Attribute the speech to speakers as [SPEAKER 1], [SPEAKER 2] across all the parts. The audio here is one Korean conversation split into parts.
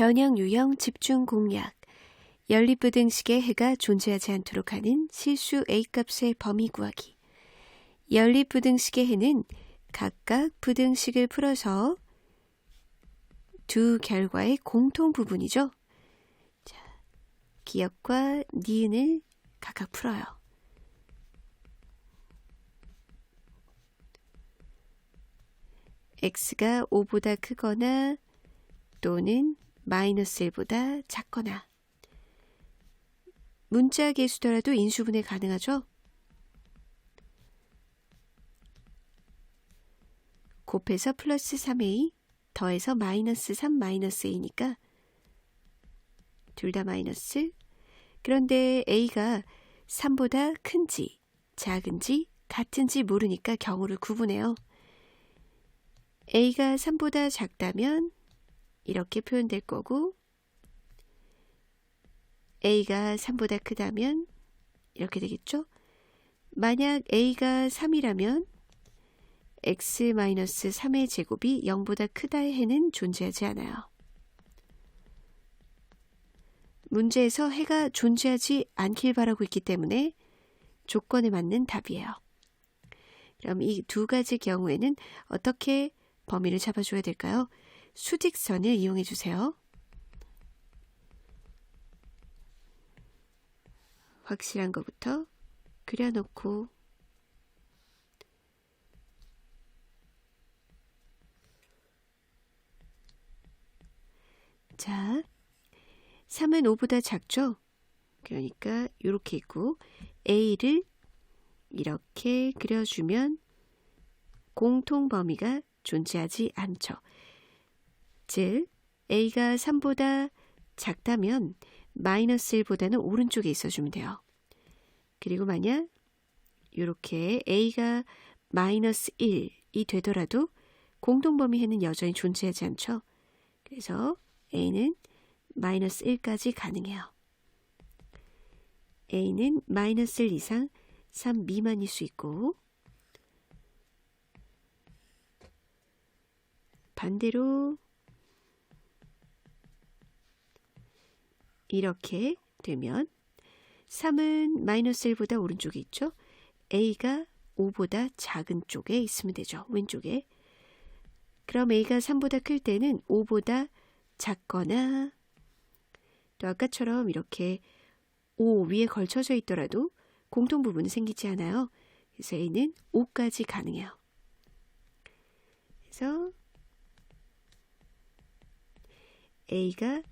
[SPEAKER 1] 변형 유형 집중 공략 연립부등식의 해가 존재하지 않도록 하는 실수 A값의 범위 구하기 연립부등식의 해는 각각 부등식을 풀어서 두 결과의 공통 부분이죠. 자, 기억과 니은을 각각 풀어요. x가 5보다 크거나 또는 마이너스 1보다 작거나 문자 개수더라도 인수분해 가능하죠? 곱해서 플러스 3a 더해서 마이너스 3 마이너스 a니까 둘 다 마이너스 그런데 a가 3보다 큰지 작은지 같은지 모르니까 경우를 구분해요. a가 3보다 작다면 이렇게 표현될 거고 a가 3보다 크다면 이렇게 되겠죠? 만약 a가 3이라면 x-3의 제곱이 0보다 크다의 해는 존재하지 않아요. 문제에서 해가 존재하지 않길 바라고 있기 때문에 조건에 맞는 답이에요. 그럼 이 두 가지 경우에는 어떻게 범위를 잡아줘야 될까요? 수직선을 이용해 주세요. 확실한 것부터 그려놓고 자, 3은 5보다 작죠? 그러니까 이렇게 있고 A를 이렇게 그려주면 공통 범위가 존재하지 않죠. 즉, A가 3보다 작다면 마이너스 1보다는 오른쪽에 있어주면 돼요. 그리고 만약 이렇게 A가 마이너스 1이 되더라도 공통 범위에는 여전히 존재하지 않죠. 그래서 A는 마이너스 1까지 가능해요. A는 마이너스 1 이상 3 미만일 수 있고 반대로 이렇게 되면 3은 마이너스 1보다 오른쪽에 있죠. A가 5보다 작은 쪽에 있으면 되죠. 왼쪽에. 그럼 A가 3보다 클 때는 5보다 작거나 또 아까처럼 이렇게 5 위에 걸쳐져 있더라도 공통 부분은 생기지 않아요. 그래서 A는 5까지 가능해요. 그래서 A가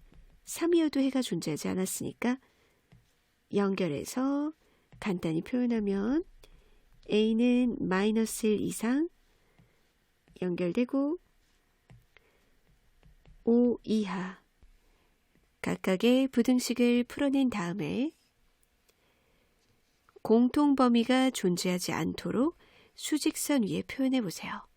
[SPEAKER 1] 3이어도 해가 존재하지 않았으니까 연결해서 간단히 표현하면 A는 마이너스 1 이상 연결되고 5 이하 각각의 부등식을 풀어낸 다음에 공통 범위가 존재하지 않도록 수직선 위에 표현해 보세요.